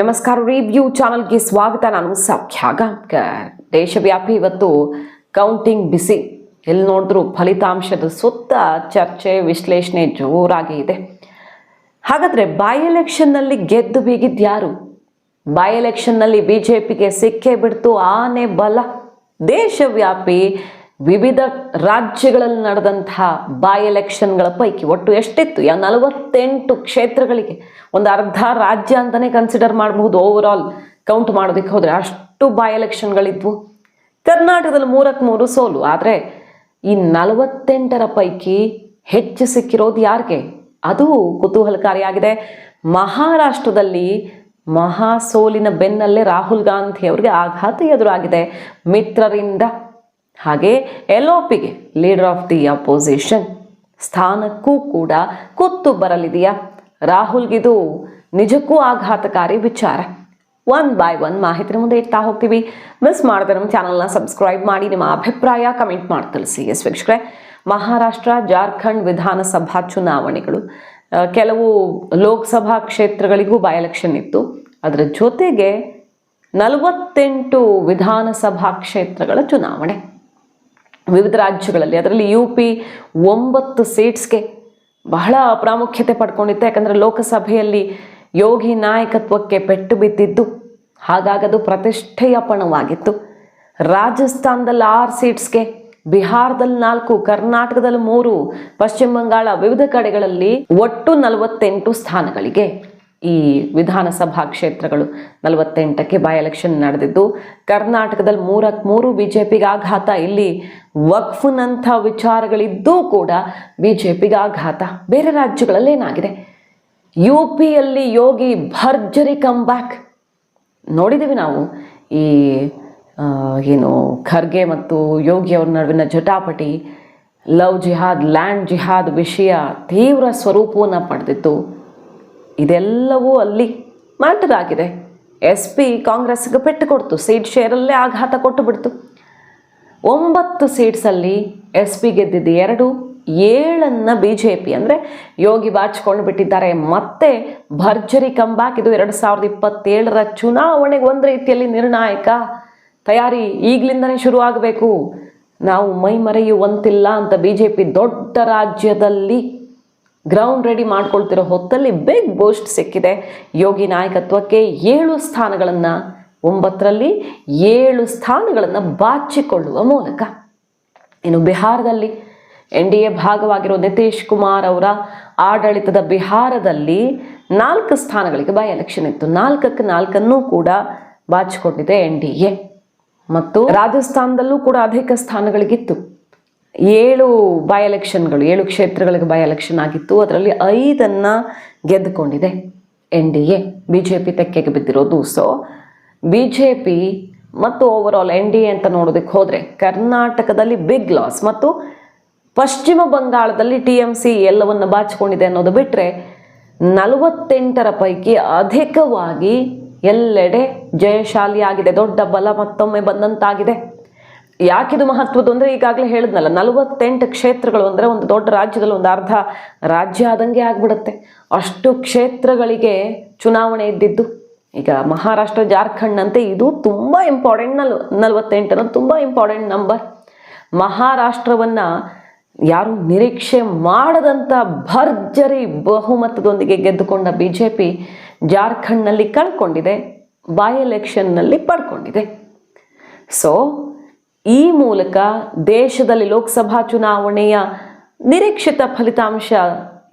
ನಮಸ್ಕಾರ ರಿವ್ಯೂ ಚಾನಲ್ಗೆ ಸ್ವಾಗತ. ನಾನು ಸೌಖ್ಯ ಗಾಂಕರ್ ದೇಶವ್ಯಾಪಿ ಇವತ್ತು ಕೌಂಟಿಂಗ್ ಬಿಸಿ ಎಲ್ಲಿ ನೋಡಿದ್ರು ಫಲಿತಾಂಶದ ಸುತ್ತ ಚರ್ಚೆ, ವಿಶ್ಲೇಷಣೆ ಜೋರಾಗಿ ಇದೆ. ಹಾಗಾದ್ರೆ ಬೈ ಎಲೆಕ್ಷನ್ನಲ್ಲಿ ಗೆದ್ದು ಬೀಗಿದ್ಯಾರು ಬೈ ಎಲೆಕ್ಷನ್ನಲ್ಲಿ ಬಿ ಜೆ ಪಿಗೆ ಸಿಕ್ಕೇ ಬಿಡ್ತು ಆನೆ ಬಲ. ದೇಶವ್ಯಾಪಿ ವಿವಿಧ ರಾಜ್ಯಗಳಲ್ಲಿ ನಡೆದಂತಹ ಬೈ ಎಲೆಕ್ಷನ್ಗಳ ಪೈಕಿ ಒಟ್ಟು ಎಷ್ಟಿತ್ತು? ಯಾ ನಲವತ್ತೆಂಟು ಕ್ಷೇತ್ರಗಳಿಗೆ ಒಂದು ಅರ್ಧ ರಾಜ್ಯ ಅಂತಲೇ ಕನ್ಸಿಡರ್ ಮಾಡಬಹುದು ಓವರ್ ಆಲ್ ಕೌಂಟ್ ಮಾಡೋದಕ್ಕೆ ಹೋದರೆ ಅಷ್ಟು ಬೈ ಎಲೆಕ್ಷನ್ಗಳಿದ್ವು ಕರ್ನಾಟಕದಲ್ಲಿ ಮೂರಕ್ಕೆ ಮೂರು ಸೋಲು. ಆದರೆ ಈ ನಲವತ್ತೆಂಟರ ಪೈಕಿ ಹೆಚ್ಚು ಸಿಕ್ಕಿರೋದು ಯಾರಿಗೆ? ಅದು ಕುತೂಹಲಕಾರಿಯಾಗಿದೆ. ಮಹಾರಾಷ್ಟ್ರದಲ್ಲಿ ಮಹಾ ಸೋಲಿನ ಬೆನ್ನಲ್ಲೇ ರಾಹುಲ್ ಗಾಂಧಿ ಅವರಿಗೆ ಆಘಾತ ಎದುರಾಗಿದೆ. ಮಿತ್ರರಿಂದ ಹಾಗೆ ಎಲ್ ಪಿಗೆ ಲೀಡರ್ ಆಫ್ ದಿ ಅಪೋಸಿಷನ್ ಸ್ಥಾನಕ್ಕೂ ಕೂಡ ಕುತ್ತು ಬರಲಿದೆಯಾ? ರಾಹುಲ್ಗಿದು ನಿಜಕ್ಕೂ ಆಘಾತಕಾರಿ ವಿಚಾರ. ಒನ್ ಬೈ ಒನ್ ಮಾಹಿತಿ ಮುಂದೆ ಇಡ್ತಾ ಹೋಗ್ತೀವಿ. ಮಿಸ್ ಮಾಡಿದ್ರೆ ನಮ್ಮ ಚಾನಲ್ನ ಸಬ್ಸ್ಕ್ರೈಬ್ ಮಾಡಿ, ನಿಮ್ಮ ಅಭಿಪ್ರಾಯ ಕಮೆಂಟ್ ಮಾಡಿ ತಿಳಿಸಿ. ಎಸ್ ವೀಕ್ಷಕರೇ, ಮಹಾರಾಷ್ಟ್ರ, ಜಾರ್ಖಂಡ್ ವಿಧಾನಸಭಾ ಚುನಾವಣೆಗಳು. ಕೆಲವು ಲೋಕಸಭಾ ಕ್ಷೇತ್ರಗಳಿಗೂ ಬೈ ಎಲೆಕ್ಷನ್ ಇತ್ತು. ಅದರ ಜೊತೆಗೆ ನಲವತ್ತೆಂಟು ವಿಧಾನಸಭಾ ಕ್ಷೇತ್ರಗಳ ಚುನಾವಣೆ. ವಿವಿಧ ರಾಜ್ಯಗಳಲ್ಲಿ, ಅದರಲ್ಲಿ ಯು ಪಿ ಒಂಬತ್ತು ಸೀಟ್ಸ್ಗೆ ಬಹಳ ಪ್ರಾಮುಖ್ಯತೆ ಪಡ್ಕೊಂಡಿತ್ತು. ಯಾಕಂದರೆ ಲೋಕಸಭೆಯಲ್ಲಿ ಯೋಗಿ ನಾಯಕತ್ವಕ್ಕೆ ಪೆಟ್ಟು ಬಿದ್ದಿದ್ದು, ಹಾಗಾಗದು ಪ್ರತಿಷ್ಠೆಯ ಪಣವಾಗಿತ್ತು. ರಾಜಸ್ಥಾನದಲ್ಲಿ ಆರು ಸೀಟ್ಸ್ಗೆ, ಬಿಹಾರದಲ್ಲಿ ನಾಲ್ಕು, ಕರ್ನಾಟಕದಲ್ಲಿ ಮೂರು, ಪಶ್ಚಿಮ ಬಂಗಾಳ ವಿವಿಧ ಕಡೆಗಳಲ್ಲಿ ಒಟ್ಟು ನಲವತ್ತೆಂಟು ಸ್ಥಾನಗಳಿಗೆ. ಈ ವಿಧಾನಸಭಾ ಕ್ಷೇತ್ರಗಳು ನಲವತ್ತೆಂಟಕ್ಕೆ ಬೈ ಎಲೆಕ್ಷನ್ ನಡೆದಿದ್ದು, ಕರ್ನಾಟಕದಲ್ಲಿ ಮೂರಕ್ಕೆ ಮೂರು ಬಿ ಜೆ ಪಿಗೆ ಆಘಾತ, ಇಲ್ಲಿ ವಕ್ಫ್ನಂಥ ವಿಚಾರಗಳಿದ್ದೂ ಕೂಡ ಬಿ ಜೆ ಪಿಗೆ ಆಘಾತ. ಬೇರೆ ರಾಜ್ಯಗಳಲ್ಲಿ ಏನಾಗಿದೆ ಯು ಪಿಯಲ್ಲಿ ಯೋಗಿ ಭರ್ಜರಿ ಕಮ್ ಬ್ಯಾಕ್ ನೋಡಿದ್ದೀವಿ ನಾವು ಈ ಏನು ಖರ್ಗೆ ಮತ್ತು ಯೋಗಿ ಅವ್ರ ನಡುವಿನ ಜಟಾಪಟಿ, ಲವ್ ಜಿಹಾದ್, ಲ್ಯಾಂಡ್ ಜಿಹಾದ್ ವಿಷಯ ತೀವ್ರ ಸ್ವರೂಪವನ್ನು ಪಡೆದಿತ್ತು. ಇದೆಲ್ಲವೂ ಅಲ್ಲಿ ಮ್ಯಾಟರ್ ಆಗಿದೆ ಎಸ್ ಪಿ ಕಾಂಗ್ರೆಸ್ಗೆ ಪೆಟ್ಟು ಕೊಡ್ತು. ಸೀಟ್ ಶೇರಲ್ಲೇ ಆಘಾತ ಕೊಟ್ಟು ಬಿಡ್ತು. ಒಂಬತ್ತು ಸೀಟ್ಸಲ್ಲಿ ಎಸ್ ಪಿ ಗೆದ್ದಿದ್ದು ಎರಡು, ಏಳನ್ನು ಬಿ ಜೆ ಪಿ ಅಂದರೆ ಯೋಗಿ ಬಾಚಿಕೊಂಡು ಬಿಟ್ಟಿದ್ದಾರೆ. ಮತ್ತೆ ಭರ್ಜರಿ ಕಂಬ್ಯಾಕ್ ಇದು ಎರಡು ಸಾವಿರದ ಇಪ್ಪತ್ತೇಳರ ಚುನಾವಣೆಗೆ ಒಂದು ರೀತಿಯಲ್ಲಿ ನಿರ್ಣಾಯಕ ತಯಾರಿ ಈಗಲಿಂದನೇ ಶುರು ಆಗಬೇಕು. ನಾವು ಮೈ ಮರೆಯುವಂತಿಲ್ಲ ಅಂತ ಬಿ ಜೆ ಪಿ ದೊಡ್ಡ ರಾಜ್ಯದಲ್ಲಿ ಗ್ರೌಂಡ್ ರೆಡಿ ಮಾಡ್ಕೊಳ್ತಿರೋ ಹೊತ್ತಲ್ಲಿ ಬಿಗ್ ಬೂಸ್ಟ್ ಸಿಕ್ಕಿದೆ. ಯೋಗಿ ನಾಯಕತ್ವಕ್ಕೆ ಏಳು ಸ್ಥಾನಗಳನ್ನು, ಒಂಬತ್ತರಲ್ಲಿ ಏಳು ಸ್ಥಾನಗಳನ್ನು ಬಾಚಿಕೊಳ್ಳುವ ಮೂಲಕ. ಇನ್ನು ಬಿಹಾರದಲ್ಲಿ ಎನ್ ಡಿ ಎ ಭಾಗವಾಗಿರೋ ನಿತೀಶ್ ಕುಮಾರ್ ಅವರ ಆಡಳಿತದ ಬಿಹಾರದಲ್ಲಿ ನಾಲ್ಕು ಸ್ಥಾನಗಳಿಗೆ ಬೈ ಎಲೆಕ್ಷನ್ ಇತ್ತು. ನಾಲ್ಕಕ್ಕೆ ನಾಲ್ಕನ್ನೂ ಕೂಡ ಬಾಚಿಕೊಂಡಿದೆ ಎನ್ ಡಿ ಎ. ಮತ್ತು ರಾಜಸ್ಥಾನದಲ್ಲೂ ಕೂಡ ಅಧಿಕ ಸ್ಥಾನಗಳಿಗಿತ್ತು. ಏಳು ಬೈ ಎಲೆಕ್ಷನ್ಗಳು ಏಳು ಕ್ಷೇತ್ರಗಳಿಗೆ ಬೈ ಎಲೆಕ್ಷನ್ ಆಗಿತ್ತು. ಅದರಲ್ಲಿ ಐದನ್ನು ಗೆದ್ದುಕೊಂಡಿದೆ N D A B J P ತೆಕ್ಕೆಗೆ ಬಿದ್ದಿರೋದು. ಸೊ ಬಿ ಜೆ ಪಿ ಮತ್ತು over all N D A ಅಂತ ನೋಡೋದಕ್ಕೆ ಹೋದರೆ ಕರ್ನಾಟಕದಲ್ಲಿ ಬಿಗ್ ಲಾಸ್ ಮತ್ತು ಪಶ್ಚಿಮ ಬಂಗಾಳದಲ್ಲಿ ಟಿ ಎಂ ಸಿ ಎಲ್ಲವನ್ನು ಬಾಚಿಕೊಂಡಿದೆ ಅನ್ನೋದು ಬಿಟ್ಟರೆ ನಲವತ್ತೆಂಟರ ಪೈಕಿ ಅಧಿಕವಾಗಿ ಎಲ್ಲೆಡೆ ಜಯಶಾಲಿಯಾಗಿದೆ. ದೊಡ್ಡ ಬಲ ಮತ್ತೊಮ್ಮೆ ಬಂದಂತಾಗಿದೆ. ಯಾಕಿದು ಮಹತ್ವದ್ದು ಅಂದರೆ ಈಗಾಗಲೇ ಹೇಳಿದ್ನಲ್ಲ, ನಲವತ್ತೆಂಟು ಕ್ಷೇತ್ರಗಳು ಅಂದರೆ ಒಂದು ದೊಡ್ಡ ರಾಜ್ಯದಲ್ಲಿ ಒಂದು ಅರ್ಧ ರಾಜ್ಯ ಆದಂಗೆ ಆಗ್ಬಿಡುತ್ತೆ. ಅಷ್ಟು ಕ್ಷೇತ್ರಗಳಿಗೆ ಚುನಾವಣೆ ಇದ್ದಿದ್ದು. ಈಗ ಮಹಾರಾಷ್ಟ್ರ ಜಾರ್ಖಂಡ್ ಅಂತೆ ಇದು ತುಂಬ ಇಂಪಾರ್ಟೆಂಟ್ ನಲ್, ನಲವತ್ತೆಂಟು ಅನ್ನೋದು ತುಂಬ ಇಂಪಾರ್ಟೆಂಟ್ ನಂಬರ್ ಮಹಾರಾಷ್ಟ್ರವನ್ನು ಯಾರು ನಿರೀಕ್ಷೆ ಮಾಡದಂಥ ಭರ್ಜರಿ ಬಹುಮತದೊಂದಿಗೆ ಗೆದ್ದುಕೊಂಡ ಬಿ ಜೆ ಪಿ ಜಾರ್ಖಂಡ್ನಲ್ಲಿ ಕಳ್ಕೊಂಡಿದೆ ಬೈ ಎಲೆಕ್ಷನ್ನಲ್ಲಿ ಪಡ್ಕೊಂಡಿದೆ. ಸೊ ಈ ಮೂಲಕ ದೇಶದಲ್ಲಿ ಲೋಕಸಭಾ ಚುನಾವಣೆಯ ನಿರೀಕ್ಷಿತ ಫಲಿತಾಂಶ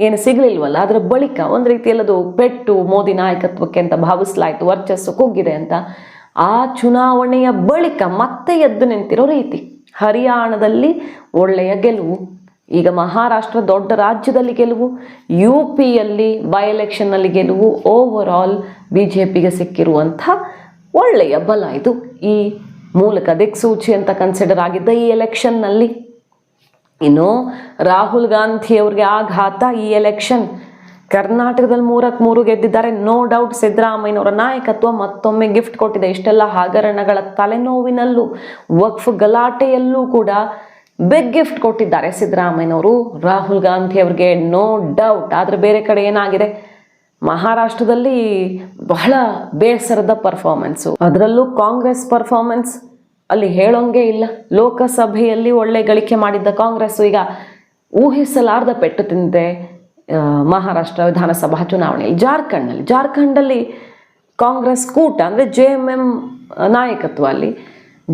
ಏನು ಸಿಗಲಿಲ್ವಲ್ಲ? ಅದರ ಬಳಿಕ ಒಂದು ರೀತಿಯಲ್ಲಿ ಅದು ಪೆಟ್ಟು ಮೋದಿ ನಾಯಕತ್ವಕ್ಕೆ ಅಂತ ಭಾವಿಸಲಾಯಿತು, ವರ್ಚಸ್ಸು ಕುಗ್ಗಿದೆ ಅಂತ. ಆ ಚುನಾವಣೆಯ ಬಳಿಕ ಮತ್ತೆ ಎದ್ದು ನಿಂತಿರೋ ರೀತಿ, ಹರಿಯಾಣದಲ್ಲಿ ಒಳ್ಳೆಯ ಗೆಲುವು, ಈಗ ಮಹಾರಾಷ್ಟ್ರ ದೊಡ್ಡ ರಾಜ್ಯದಲ್ಲಿ ಗೆಲುವು, ಯು ಪಿಯಲ್ಲಿ ಬೈ ಎಲೆಕ್ಷನ್ನಲ್ಲಿ ಗೆಲುವು ಓವರ್ ಆಲ್ ಬಿ ಜೆ ಪಿಗೆ ಸಿಕ್ಕಿರುವಂಥ ಒಳ್ಳೆಯ ಬಲ ಇದು ಈ ಮೂಲಕ ದಿಕ್ಸೂಚಿ ಅಂತ ಕನ್ಸಿಡರ್ ಆಗಿದ್ದ ಈ ಎಲೆಕ್ಷನ್ನಲ್ಲಿ ಇನ್ನು ರಾಹುಲ್ ಗಾಂಧಿ ಅವ್ರಿಗೆ ಆಘಾತ ಈ ಎಲೆಕ್ಷನ್ ಕರ್ನಾಟಕದಲ್ಲಿ ಮೂರಕ್ಕೆ ಮೂರು ಗೆದ್ದಿದ್ದಾರೆ. ನೋ ಡೌಟ್ ಸಿದ್ದರಾಮಯ್ಯನವರ ನಾಯಕತ್ವ ಮತ್ತೊಮ್ಮೆ ಗಿಫ್ಟ್ ಕೊಟ್ಟಿದೆ. ಇಷ್ಟೆಲ್ಲ ಹಗರಣಗಳ ತಲೆನೋವಿನಲ್ಲೂ, ವಕ್ಫ್ ಗಲಾಟೆಯಲ್ಲೂ ಕೂಡ ಬಿಗ್ ಗಿಫ್ಟ್ ಕೊಟ್ಟಿದ್ದಾರೆ ಸಿದ್ದರಾಮಯ್ಯನವರು. ರಾಹುಲ್ ಗಾಂಧಿ ಅವ್ರಿಗೆ ನೋ ಡೌಟ್ ಆದರೆ ಬೇರೆ ಕಡೆ ಏನಾಗಿದೆ? ಮಹಾರಾಷ್ಟ್ರದಲ್ಲಿ ಬಹಳ ಬೇಸರದ ಪರ್ಫಾರ್ಮೆನ್ಸು ಅದರಲ್ಲೂ ಕಾಂಗ್ರೆಸ್ ಪರ್ಫಾರ್ಮೆನ್ಸ್ ಅಲ್ಲಿ ಹೇಳೋಂಗೆ ಇಲ್ಲ. ಲೋಕಸಭೆಯಲ್ಲಿ ಒಳ್ಳೆ ಗಳಿಕೆ ಮಾಡಿದ್ದ ಕಾಂಗ್ರೆಸ್ಸು ಈಗ ಊಹಿಸಲಾರ್ದ ಪೆಟ್ಟು ತಿಂದಿದೆ ಮಹಾರಾಷ್ಟ್ರ ವಿಧಾನಸಭಾ ಚುನಾವಣೆಯಲ್ಲಿ. ಜಾರ್ಖಂಡ್ನಲ್ಲಿ. ಜಾರ್ಖಂಡಲ್ಲಿ ಕಾಂಗ್ರೆಸ್ ಕೂಟ, ಅಂದರೆ ಜೆ ಎಂ ಎಂ ನಾಯಕತ್ವ ಅಲ್ಲಿ.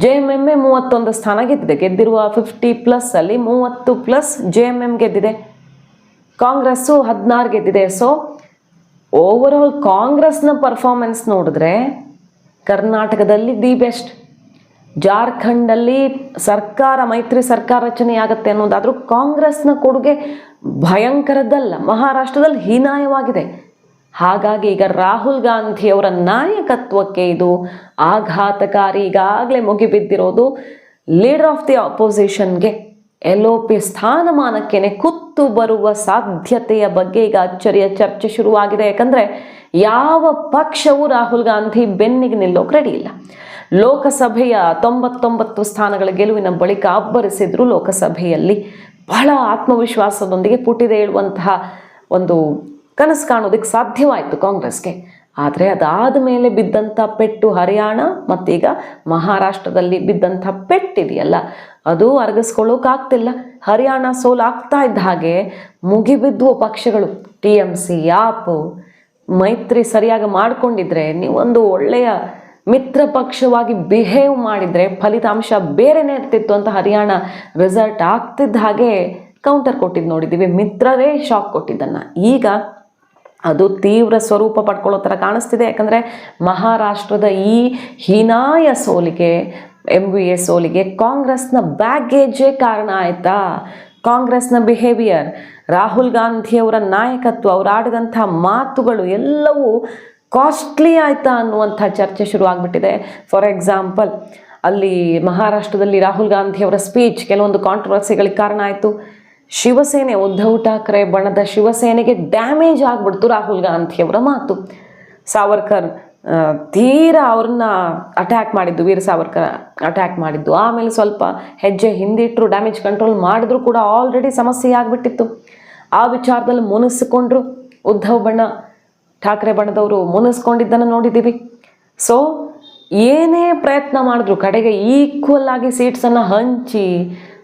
ಜೆ ಎಂ ಎಂ ಎ ಮೂವತ್ತೊಂದು ಸ್ಥಾನ ಗೆದ್ದಿದೆ. ಗೆದ್ದಿರುವ ಫಿಫ್ಟಿ ಪ್ಲಸ್ ಅಲ್ಲಿ ಮೂವತ್ತು ಪ್ಲಸ್ ಜೆ ಎಂ ಎಂ ಗೆದ್ದಿದೆ. ಕಾಂಗ್ರೆಸ್ಸು ಹದಿನಾರು ಗೆದ್ದಿದೆ. ಸೊ ಓವರ್ ಆಲ್ ಕಾಂಗ್ರೆಸ್ನ ಪರ್ಫಾರ್ಮೆನ್ಸ್ ನೋಡಿದ್ರೆ ಕರ್ನಾಟಕದಲ್ಲಿ ದಿ ಬೆಸ್ಟ್ ಜಾರ್ಖಂಡಲ್ಲಿ ಸರ್ಕಾರ, ಮೈತ್ರಿ ಸರ್ಕಾರ ರಚನೆ ಆಗುತ್ತೆ ಅನ್ನೋದಾದರೂ ಕಾಂಗ್ರೆಸ್ನ ಕೊಡುಗೆ ಭಯಂಕರದ್ದಲ್ಲ. ಮಹಾರಾಷ್ಟ್ರದಲ್ಲಿ ಹೀನಾಯವಾಗಿದೆ. ಹಾಗಾಗಿ ಈಗ ರಾಹುಲ್ ಗಾಂಧಿಯವರ ನಾಯಕತ್ವಕ್ಕೆ ಇದು ಆಘಾತಕಾರಿ ಈಗಾಗಲೇ ಮುಗಿಬಿದ್ದಿರೋದು. ಲೀಡರ್ ಆಫ್ ದಿ ಅಪೋಸಿಷನ್ಗೆ ಎಲ್ ಒ ಪಿ ಸ್ಥಾನಮಾನಕ್ಕೇನೆ ಕುತ್ತು ಬರುವ ಸಾಧ್ಯತೆಯ ಬಗ್ಗೆ ಈಗ ಅಚ್ಚರಿಯ ಚರ್ಚೆ ಶುರುವಾಗಿದೆ. ಯಾಕಂದರೆ ಯಾವ ಪಕ್ಷವೂ ರಾಹುಲ್ ಗಾಂಧಿ ಬೆನ್ನಿಗೆ ನಿಲ್ಲೋಕೆ ರೆಡಿ ಇಲ್ಲ. ಲೋಕಸಭೆಯ ತೊಂಬತ್ತೊಂಬತ್ತು ಸ್ಥಾನಗಳ ಗೆಲುವಿನ ಬಳಿಕ ಅಬ್ಬರಿಸಿದ್ರು ಲೋಕಸಭೆಯಲ್ಲಿ ಬಹಳ ಆತ್ಮವಿಶ್ವಾಸದೊಂದಿಗೆ ಪುಟಿದೇಳುವಂತಹ ಒಂದು ಕನಸು ಕಾಣೋದಕ್ಕೆ ಸಾಧ್ಯವಾಯಿತು ಕಾಂಗ್ರೆಸ್ಗೆ. ಆದರೆ ಅದಾದ ಮೇಲೆ ಬಿದ್ದಂಥ ಪೆಟ್ಟು ಹರಿಯಾಣ, ಮತ್ತೀಗ ಮಹಾರಾಷ್ಟ್ರದಲ್ಲಿ ಬಿದ್ದಂಥ ಪೆಟ್ಟಿದೆಯಲ್ಲ ಅದು ಅರಗಿಸ್ಕೊಳ್ಳೋಕ್ಕಾಗ್ತಿಲ್ಲ ಹರಿಯಾಣ ಸೋಲಾಗ್ತಾ ಇದ್ದ ಹಾಗೆ ಮುಗಿಬಿದ್ದುವ ಪಕ್ಷಗಳು. ಟಿ ಎಂ ಸಿ ಆಪ್ ಮೈತ್ರಿ ಸರಿಯಾಗಿ ಮಾಡಿಕೊಂಡಿದ್ರೆ, ನೀವೊಂದು ಒಳ್ಳೆಯ ಮಿತ್ರ ಪಕ್ಷವಾಗಿ ಬಿಹೇವ್ ಮಾಡಿದರೆ ಫಲಿತಾಂಶ ಬೇರೆನೇ ಇರ್ತಿತ್ತು ಅಂತ ಹರಿಯಾಣ ರಿಸಲ್ಟ್ ಆಗ್ತಿದ್ದ ಹಾಗೆ ಕೌಂಟರ್ ಕೊಟ್ಟಿದ್ದು ನೋಡಿದ್ದೀವಿ. ಮಿತ್ರರೇ ಶಾಕ್ ಕೊಟ್ಟಿದ್ದನ್ನು. ಈಗ ಅದು ತೀವ್ರ ಸ್ವರೂಪ ಪಡ್ಕೊಳ್ಳೋ ಥರ ಕಾಣಿಸ್ತಿದೆ. ಯಾಕಂದರೆ ಮಹಾರಾಷ್ಟ್ರದ ಈ ಹೀನಾಯ ಸೋಲಿಗೆ ಎಂ ವಿ ಎ ಸೋಲಿಗೆ ಕಾಂಗ್ರೆಸ್ನ ಬ್ಯಾಗೇಜೇ ಕಾರಣ ಆಯಿತಾ? ಕಾಂಗ್ರೆಸ್ನ ಬಿಹೇವಿಯರ್ ರಾಹುಲ್ ಗಾಂಧಿಯವರ ನಾಯಕತ್ವ, ಅವರು ಆಡಿದಂಥ ಮಾತುಗಳು ಎಲ್ಲವೂ ಕಾಸ್ಟ್ಲಿ ಆಯಿತಾ ಅನ್ನುವಂಥ ಚರ್ಚೆ ಶುರುವಾಗ್ಬಿಟ್ಟಿದೆ ಫಾರ್ ಎಕ್ಸಾಂಪಲ್ ಅಲ್ಲಿ ಮಹಾರಾಷ್ಟ್ರದಲ್ಲಿ ರಾಹುಲ್ ಗಾಂಧಿಯವರ ಸ್ಪೀಚ್ ಕೆಲವೊಂದು ಕಾಂಟ್ರವರ್ಸಿಗಳಿಗೆ ಕಾರಣ ಆಯಿತು. ಶಿವಸೇನೆ ಉದ್ಧವ್ ಠಾಕ್ರೆ ಬಣದ ಶಿವಸೇನೆಗೆ ಡ್ಯಾಮೇಜ್ ಆಗ್ಬಿಡ್ತು ರಾಹುಲ್ ಗಾಂಧಿಯವರ ಮಾತು. ಸಾವರ್ಕರ್ ತೀರಾ ಅವ್ರನ್ನ ಅಟ್ಯಾಕ್ ಮಾಡಿದ್ದು, ವೀರ ಸಾವರ್ಕರ್ ಅಟ್ಯಾಕ್ ಮಾಡಿದ್ದು. ಆಮೇಲೆ ಸ್ವಲ್ಪ ಹೆಜ್ಜೆ ಹಿಂದಿಟ್ಟರು ಡ್ಯಾಮೇಜ್ ಕಂಟ್ರೋಲ್ ಮಾಡಿದ್ರು ಕೂಡ ಆಲ್ರೆಡಿ ಸಮಸ್ಯೆ ಆಗಿಬಿಟ್ಟಿತ್ತು. ಆ ವಿಚಾರದಲ್ಲಿ ಮುನಿಸ್ಕೊಂಡ್ರು ಉದ್ಧವ್ ಬಣ, ಠಾಕ್ರೆ ಬಣದವರು ಮುನಿಸ್ಕೊಂಡಿದ್ದನ್ನು ನೋಡಿದ್ದೀವಿ. ಸೊ ಏನೇ ಪ್ರಯತ್ನ ಮಾಡಿದ್ರು, ಕಡೆಗೆ ಈಕ್ವಲ್ ಆಗಿ ಸೀಟ್ಸನ್ನು ಹಂಚಿ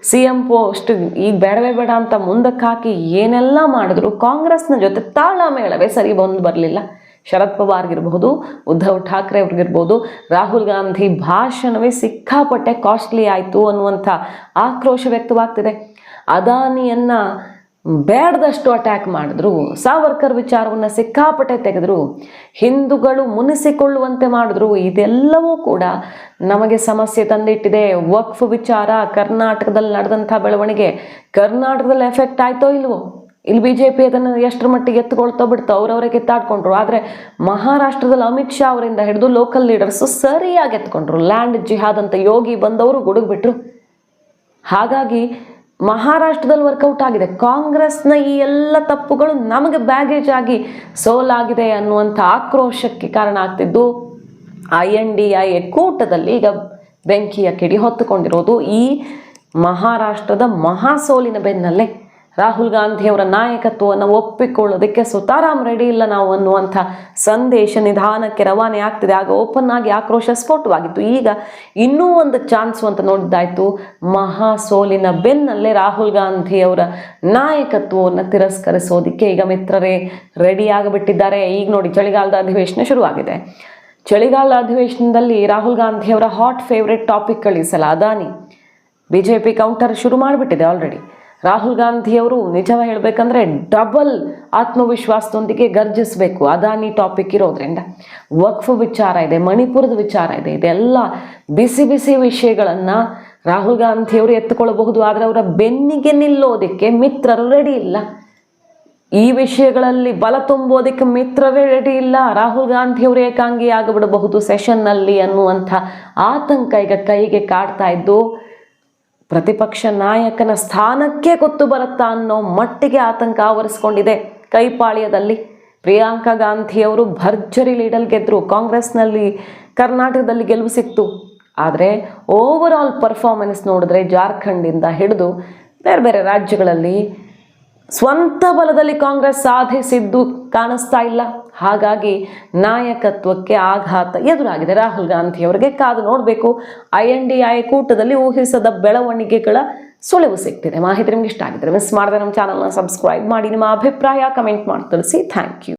ಸಿ ಎಂ ಪೋಸ್ಟ್ ಈಗ ಬೇಡವೇ ಬೇಡ ಅಂತ ಮುಂದಕ್ಕೆ ಹಾಕಿ ಏನೆಲ್ಲ ಮಾಡಿದ್ರು ಕಾಂಗ್ರೆಸ್ನ ಜೊತೆ ತಾಳಮೇಳವೇ ಸರಿ ಬಂದು ಬರಲಿಲ್ಲ. ಶರದ್ ಪವಾರ್ಗಿರ್ಬೋದು ಉದ್ಧವ್ ಠಾಕ್ರೆ ಅವ್ರಿಗಿರ್ಬೋದು, ರಾಹುಲ್ ಗಾಂಧಿ ಭಾಷಣವೇ ಸಿಕ್ಕಾಪಟ್ಟೆ ಕಾಸ್ಟ್ಲಿ ಆಯಿತು ಅನ್ನುವಂಥ ಆಕ್ರೋಶ ವ್ಯಕ್ತವಾಗ್ತಿದೆ. ಅದಾನಿಯನ್ನ ಬೇಡದಷ್ಟು ಅಟ್ಯಾಕ್ ಮಾಡಿದ್ರು. ಸಾವರ್ಕರ್ ವಿಚಾರವನ್ನು ಸಿಕ್ಕಾಪಟ್ಟೆ ತೆಗೆದ್ರು. ಹಿಂದೂಗಳು ಮುನಿಸಿಕೊಳ್ಳುವಂತೆ ಮಾಡಿದ್ರು. ಇದೆಲ್ಲವೂ ಕೂಡ ನಮಗೆ ಸಮಸ್ಯೆ ತಂದಿಟ್ಟಿದೆ. ವಕ್ಫ್ ವಿಚಾರ ಕರ್ನಾಟಕದಲ್ಲಿ ನಡೆದಂಥ ಬೆಳವಣಿಗೆ ಕರ್ನಾಟಕದಲ್ಲಿ ಎಫೆಕ್ಟ್ ಆಯ್ತೋ ಇಲ್ವೋ? ಇಲ್ಲಿ ಬಿ ಜೆ ಪಿ ಅದನ್ನು ಎಷ್ಟರ ಮಟ್ಟಿಗೆ ಎತ್ಕೊಳ್ತಾ ಬಿಡ್ತು? ಅವರವರೇ ಕಿತ್ತಾಡ್ಕೊಂಡ್ರು. ಆದರೆ ಮಹಾರಾಷ್ಟ್ರದಲ್ಲಿ ಅಮಿತ್ ಶಾ ಅವರಿಂದ ಹಿಡಿದು ಲೋಕಲ್ ಲೀಡರ್ಸು ಸರಿಯಾಗಿ ಎತ್ಕೊಂಡ್ರು. ಲ್ಯಾಂಡ್ ಜಿಹಾದ್ ಅಂತ ಯೋಗಿ ಬಂದವರು ಗುಡುಗ್ಬಿಟ್ರು. ಹಾಗಾಗಿ ಮಹಾರಾಷ್ಟ್ರದಲ್ಲಿ ವರ್ಕೌಟ್ ಆಗಿದೆ. ಕಾಂಗ್ರೆಸ್ನ ಈ ಎಲ್ಲ ತಪ್ಪುಗಳು ನಮಗೆ ಬ್ಯಾಗೇಜ್ ಆಗಿ ಸೋಲಾಗಿದೆ ಅನ್ನುವಂಥ ಆಕ್ರೋಶಕ್ಕೆ ಕಾರಣ ಆಗ್ತಿದ್ದು, ಐ ಎನ್ ಡಿ ಐ ಕೂಟದಲ್ಲಿ ಈಗ ಬೆಂಕಿಯ ಕಿಡಿ ಹೊತ್ತುಕೊಂಡಿರೋದು ಈ ಮಹಾರಾಷ್ಟ್ರದ ಮಹಾಸೋಲಿನ ಬೆನ್ನಲ್ಲೇ. ರಾಹುಲ್ ಗಾಂಧಿಯವರ ನಾಯಕತ್ವವನ್ನು ಒಪ್ಪಿಕೊಳ್ಳೋದಕ್ಕೆ ಸುತಾರಾಮ್ ರೆಡಿ ಇಲ್ಲ ನಾವು ಅನ್ನುವಂಥ ಸಂದೇಶ ನಿಧಾನಕ್ಕೆ ರವಾನೆ ಆಗ್ತಿದೆ. ಆಗ ಓಪನ್ ಆಗಿ ಆಕ್ರೋಶ ಸ್ಫೋಟವಾಗಿತ್ತು. ಈಗ ಇನ್ನೂ ಒಂದು ಚಾನ್ಸು ಅಂತ ನೋಡಿದ್ದಾಯ್ತು ಮಹಾ ಸೋಲಿನ ಬೆನ್ನಲ್ಲೇ ರಾಹುಲ್ ಗಾಂಧಿಯವರ ನಾಯಕತ್ವವನ್ನು ತಿರಸ್ಕರಿಸೋದಕ್ಕೆ ಈಗ ಮಿತ್ರರೇ ರೆಡಿ ಆಗಿಬಿಟ್ಟಿದ್ದಾರೆ. ಈಗ ನೋಡಿ ಚಳಿಗಾಲದ ಅಧಿವೇಶನ ಶುರುವಾಗಿದೆ. ಚಳಿಗಾಲದ ಅಧಿವೇಶನದಲ್ಲಿ ರಾಹುಲ್ ಗಾಂಧಿಯವರ ಹಾಟ್ ಫೇವ್ರೆಟ್ ಸಲ Adani. B J P counter ಶುರು ಮಾಡಿಬಿಟ್ಟಿದೆ ಆಲ್ರೆಡಿ ರಾಹುಲ್ ಗಾಂಧಿಯವರು ನಿಜವ ಹೇಳಬೇಕಂದ್ರೆ ಡಬಲ್ ಆತ್ಮವಿಶ್ವಾಸದೊಂದಿಗೆ ಗರ್ಜಿಸಬೇಕು. ಅದಾನಿ ಟಾಪಿಕ್ ಇರೋದ್ರಿಂದ. ವಕ್ಫ್ ವಿಚಾರ ಇದೆ, ಮಣಿಪುರದ ವಿಚಾರ ಇದೆ, ಇದೆಲ್ಲ ಬಿಸಿ ಬಿಸಿ ವಿಷಯಗಳನ್ನು ರಾಹುಲ್ ಗಾಂಧಿಯವರು ಎತ್ತುಕೊಳ್ಳಬಹುದು. ಆದರೆ ಅವರ ಬೆನ್ನಿಗೆ ನಿಲ್ಲೋದಕ್ಕೆ ಮಿತ್ರರು ರೆಡಿ ಇಲ್ಲ. ಈ ವಿಷಯಗಳಲ್ಲಿ ಬಲ ತುಂಬೋದಕ್ಕೆ ಮಿತ್ರರೇ ರೆಡಿ ಇಲ್ಲ. ರಾಹುಲ್ ಗಾಂಧಿಯವರು ಏಕಾಂಗಿ ಆಗಿಬಿಡಬಹುದು ಸೆಷನ್ನಲ್ಲಿ ಅನ್ನುವಂಥ ಆತಂಕ ಈಗ ಕೈಗೆ ಕಾಡ್ತಾ ಇದ್ದು ಪ್ರತಿಪಕ್ಷ ನಾಯಕನ ಸ್ಥಾನಕ್ಕೆ ಗೊತ್ತು ಬರುತ್ತಾ ಅನ್ನೋ ಮಟ್ಟಿಗೆ ಆತಂಕ ಆವರಿಸಿಕೊಂಡಿದೆ. ಕೈಪಾಳ್ಯದಲ್ಲಿ ಪ್ರಿಯಾಂಕಾ ಗಾಂಧಿಯವರು ಭರ್ಜರಿ ಲೀಡಲ್ ಗೆದ್ದರು ಕಾಂಗ್ರೆಸ್ನಲ್ಲಿ ಕರ್ನಾಟಕದಲ್ಲಿ ಗೆಲುವು ಸಿಕ್ತು. ಆದರೆ ಓವರ್ ಆಲ್ ಪರ್ಫಾರ್ಮೆನ್ಸ್ ನೋಡಿದ್ರೆ ಜಾರ್ಖಂಡಿಂದ ಹಿಡಿದು ಬೇರೆ ಬೇರೆ ರಾಜ್ಯಗಳಲ್ಲಿ ಸ್ವಂತ ಬಲದಲ್ಲಿ ಕಾಂಗ್ರೆಸ್ ಸಾಧಿಸಿದ್ದು ಕಾಣಿಸ್ತಾ ಇಲ್ಲ. ಹಾಗಾಗಿ ನಾಯಕತ್ವಕ್ಕೆ ಆಘಾತ ಎದುರಾಗಿದೆ. ರಾಹುಲ್ ಗಾಂಧಿ ಅವರಿಗೆ ಕಾದು ನೋಡಬೇಕು. ಐ ಎನ್ ಡಿ ಐ ಕೂಟದಲ್ಲಿ ಊಹಿಸದ ಬೆಳವಣಿಗೆಗಳ ಸುಳಿವು ಸಿಗ್ತಿದೆ. ಮಾಹಿತಿ ನಿಮ್ಗೆ ಇಷ್ಟ ಆಗಿದ್ರೆ ಮಿಸ್ ಮಾಡಿದ್ರೆ ನಮ್ಮ ಚಾನಲ್ನ ಸಬ್ಸ್ಕ್ರೈಬ್ ಮಾಡಿ. ನಿಮ್ಮ ಅಭಿಪ್ರಾಯ ಕಮೆಂಟ್ ಮಾಡಿ. ತಿಳಿಸಿ. Thank you